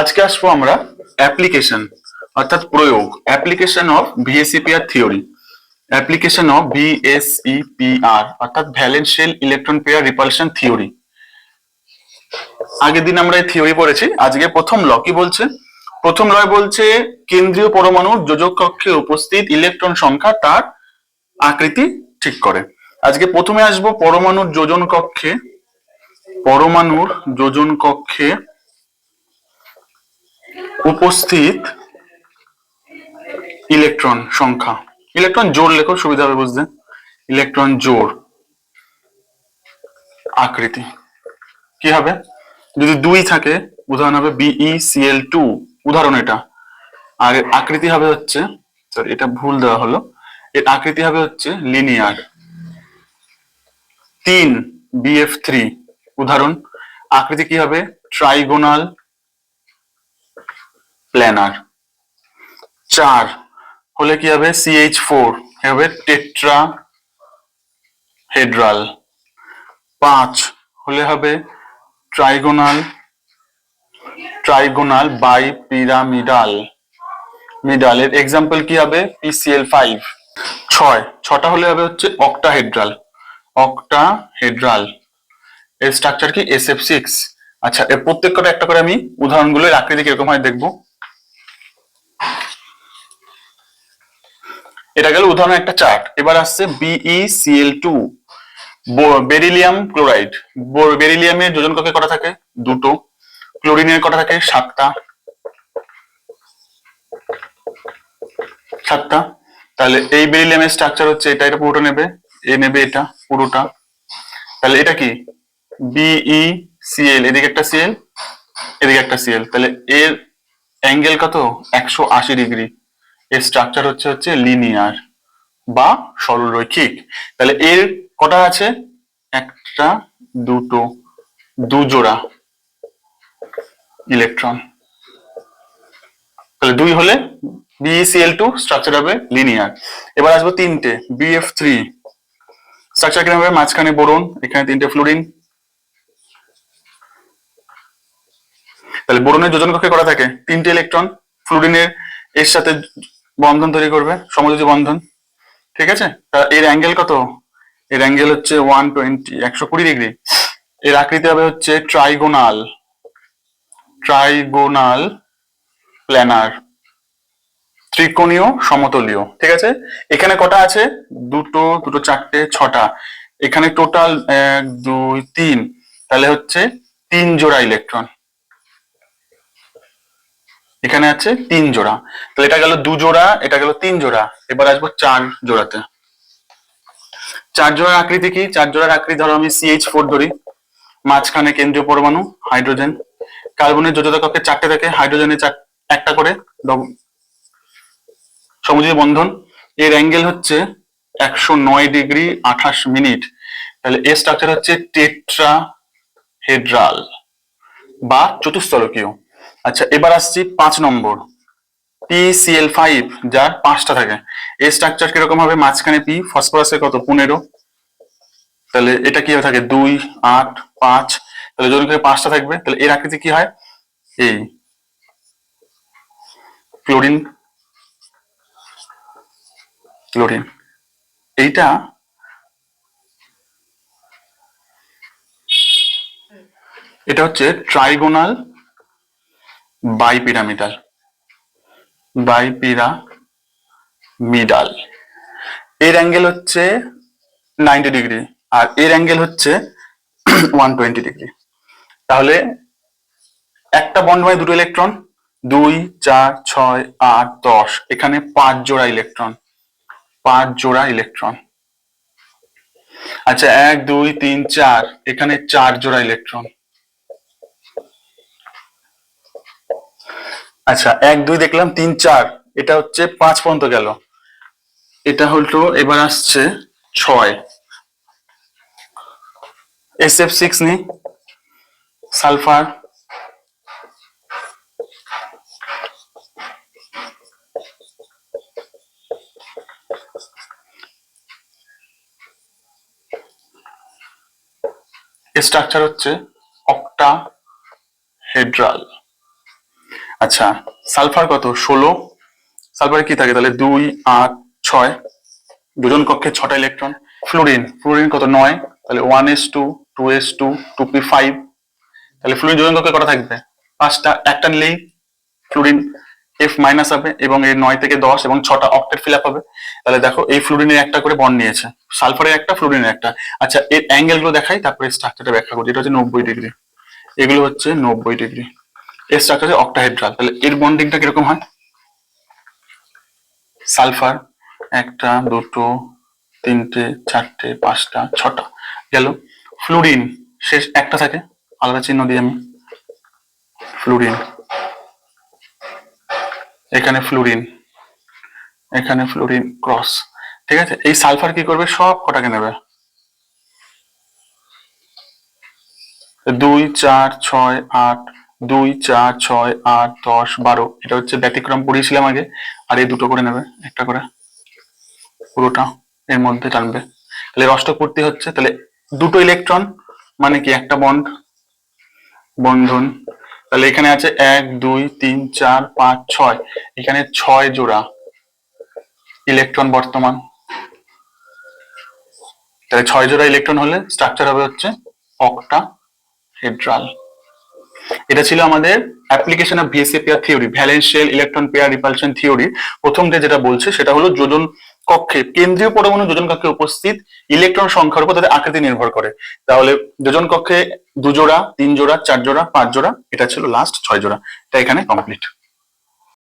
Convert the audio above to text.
আজকে আসব আমরা অ্যাপ্লিকেশন অর্থাৎ প্রয়োগ application of VSEPR theory application of VSEPR অর্থাৎ valence shell electron pair repulsion theory আগের দিন আমরা এই থিওরি পড়েছি, আজকে প্রথম ল, কি বলছে? প্রথম লয় বলছে, কেন্দ্রীয় পরমাণুর যোজক কক্ষে উপস্থিত ইলেকট্রন সংখ্যা তার আকৃতি ঠিক করে। আজকে প্রথমে আসব পরমাণুর যোজন কক্ষে, পরমাণুর যোজন কক্ষে উপস্থিত ইলেকট্রন সংখ্যা। ইলেকট্রন জোর লেখো সুবিধা হবে বুঝতে। ইলেকট্রন জোর আকৃতি। কি হবে? যদি দুই থাকে, উদাহরণ হবে বিই সিএল টু উদাহরণ এটা। আর আকৃতি হবে হচ্ছে সরি এটা ভুল দেওয়া হলো। এর আকৃতি হবে হচ্ছে লিনিয়ার তিন বিএফ থ্রি উদাহরণ, আকৃতি কি হবে? ট্রাইগোনাল প্ল্যানার চার, হলে কি হবে? সিএইচ ফোর হবে টেট্রা হেড্রাল পাঁচ, হলে হবে ট্রাইগোনাল ট্রাইগোনাল বাই পিরামিডাল মিডালের এক্সাম্পল কি হবে? পিসিএল ফাইভ ছয়, ছটা হলে হবে হচ্ছে অক্টাহেড্রাল অক্টাহেড্রাল এর স্ট্রাকচার কি? এস এফ সিক্স আচ্ছা এর প্রত্যেক কটা একটা করে আমি উদাহরণগুলোর আকৃতি কীরকম হয় দেখব। এটা গেল উদাহরণ একটা চার্ট এবার আসছে BE CL two beryllium chloride বেরিলিয়ামের যোজন কক্ষে কটা থাকে? দুটো। ক্লোরিনের কটা থাকে? সাতটা। সাতটা। তাহলে এই বেরিলিয়ামের স্ট্রাকচার হচ্ছে এটা এটা পুরোটা নেবে? এ নেবে এটা, পুরোটা। তাহলে এটা কি? বিই সিএল এদিকে একটা সিএল এদিকে একটা সিএল তাহলে এর অ্যাঙ্গেল কত? একশো আশি ডিগ্রি এর স্ট্রাকচার হচ্ছে হচ্ছে লিনিয়ার বা সরলরৈখিক। তাহলে এর কটা আছে? একটা, দুটো দু জোড়া ইলেকট্রন তাহলে দুই হলে বিএসিএল টু স্ট্রাকচার হবে লিনিয়ার এবার আসব তিনটে বিএফ থ্রি স্ট্রাকচার কীরকম হবে? মাঝখানে বোরন এখানে তিনটে ফ্লোরিন তাহলে বোরনের যোজন কক্ষে করা থাকে? তিনটে ইলেকট্রন ফ্লোরিনের এর সাথে বন্ধন তৈরি করবে, সমযোজী বন্ধন, ঠিক আছে? এর অ্যাঙ্গেল কত? এর অ্যাঙ্গেল হচ্ছে ওয়ান টোয়েন্টি একশো কুড়ি ডিগ্রি এর আকৃতি হবে হচ্ছে ট্রাইগোনাল ট্রাইগোনাল প্ল্যানার ত্রিকোণীয় সমতলীয়, ঠিক আছে? এখানে কটা আছে? দুটো দুটো চারটে, ছটা। এখানে টোটাল এক, দুই, তিন। তাহলে হচ্ছে তিন জোড়া ইলেকট্রন এখানে আছে তিন জোড়া। তাহলে এটা গেল দু জোড়া, এটা গেল তিন জোড়া। এবার আসব চার জোড়াতে। চার জোড়ার আকৃতি কি? চার জোড়ার আকৃতি ধরো আমি সিএইচ ফোর ধরি। মাঝখানে কেন্দ্রীয় পরমাণু, হাইড্রোজেন। কার্বনের যোজতা কক্ষে চারটে থাকে হাইড্রোজেনের চার, একটা করে সমযোজী বন্ধন। এর অ্যাঙ্গেল হচ্ছে একশো নয় ডিগ্রি আঠাশ মিনিট। তাহলে এর স্ট্রাকচার হচ্ছে টেট্রা হেড্রাল বা চতুস্তলকীয় আচ্ছা এবার আসছি পাঁচ নম্বর। পিসিএল ফাইভ যার পাঁচটা থাকে। এর স্ট্রাকচার কীরকম হবে? মাঝখানে পি ফসফরাসের কত? পনেরো। তাহলে এটা কি থাকে? দুই, আট, পাঁচ। তাহলে যদি পাঁচটা থাকবে, তাহলে এর আকৃতি কি হয়? এই ক্লোরিন। ক্লোরিন। এইটা এটা হচ্ছে ট্রাইগোনাল বাইপিরামিডাল। বাইপিরামিডাল। এর অ্যাঙ্গেল হচ্ছে নাইনটি ডিগ্রি আর এর অ্যাঙ্গেল হচ্ছে ওয়ান টোয়েন্টি ডিগ্রি তাহলে একটা বন্ড মানে দুটো ইলেকট্রন দুই, চার, ছয়, আট, দশ, এখানে পাঁচ জোড়া ইলেকট্রন পাঁচ জোড়া ইলেকট্রন আচ্ছা এক, দুই, তিন, চার, এখানে চার জোড়া ইলেকট্রন আচ্ছা এক, দুই দেখলাম, তিন, চার। এটা হচ্ছে পাঁচ পর্যন্ত গেল। এটা হলো, এবার আসছে ছয়। এস এফ সিক্স নি। সালফার। স্ট্রাকচার হচ্ছে অক্টা হেড্রাল আচ্ছা সালফার কত? ষোলো। সালফারে কি থাকে? তাহলে দুই, আট, ছয়। দুজন কক্ষে ছটা ইলেকট্রন। ফ্লোরিন। ফ্লোরিন কত? নয়। তাহলে one S two two S two two P five. তাহলে ফ্লোরিন দুজন কক্ষে কটা থাকবে? পাঁচটা। একটা নিলেই ফ্লোরিন এফ মাইনাস হবে এবং এর নয় থেকে দশ এবং ছটা অক্টেট ফিল আপ হবে। তাহলে দেখো, এই ফ্লোরিনের একটা করে বন্ড নিয়েছে। সালফারের একটা ফ্লোরিনের একটা। আচ্ছা এর অ্যাঙ্গেলগুলো দেখাই, তারপরে স্ট্রাকচারটা ব্যাখ্যা করি। এটা হচ্ছে নব্বই ডিগ্রি। এগুলো হচ্ছে নব্বই ডিগ্রি। এর স্ট্রাকচার হচ্ছে অক্টাহেড্রাল তাহলে এর বন্ডিংটা কীরকম হয়? সালফার একটা, দুটো, তিনটে, চারটে, পাঁচটা, ছটা। গেল। ফ্লুরিন শেষ একটা থাকে। আলাদা চিহ্ন দিই আমি। ফ্লুরিন এখানে ফ্লুরিন এখানে ফ্লুরিন ক্রস ঠিক আছে? এই সালফার কি করবে? সব কটাকে নেবে। দুই, চার, ছয়, আট দুই, চার, ছয়, আট, দশ, বারো। এটা হচ্ছে ব্যতিক্রম, পড়িয়েছিলাম আগে। আর এই দুটো করে নেবে, একটা করে। পুরোটা এর মধ্যে টানবে। তাহলে রষ্টক পূর্তি হচ্ছে। তাহলে দুটো ইলেকট্রন মানে কি একটা বন্ড, বন্ধন। তাহলে এখানে আছে এক, দুই, তিন, চার, পাঁচ, ছয়। এখানে ছয় জোড়া ইলেকট্রন বর্তমান। তাহলে ছয় জোড়া ইলেকট্রন হলে স্ট্রাকচার হবে হচ্ছে অক্টা হেড্রাল এটা ছিল আমাদের application of BSA pair theory valence shell electron pair repulsion theory প্রথম যে যেটা বলছে, সেটা হলো যোজন কক্ষে, কেন্দ্রীয় পরমাণু যোজন কক্ষে উপস্থিত ইলেকট্রন সংখ্যার উপর তাদের আকৃতি নির্ভর করে। তাহলে যোজন কক্ষে দুজোড়া তিন জোড়া চার জোড়া পাঁচ জোড়া এটা ছিল লাস্ট ছয় জোড়া এটা এখানে কমপ্লিট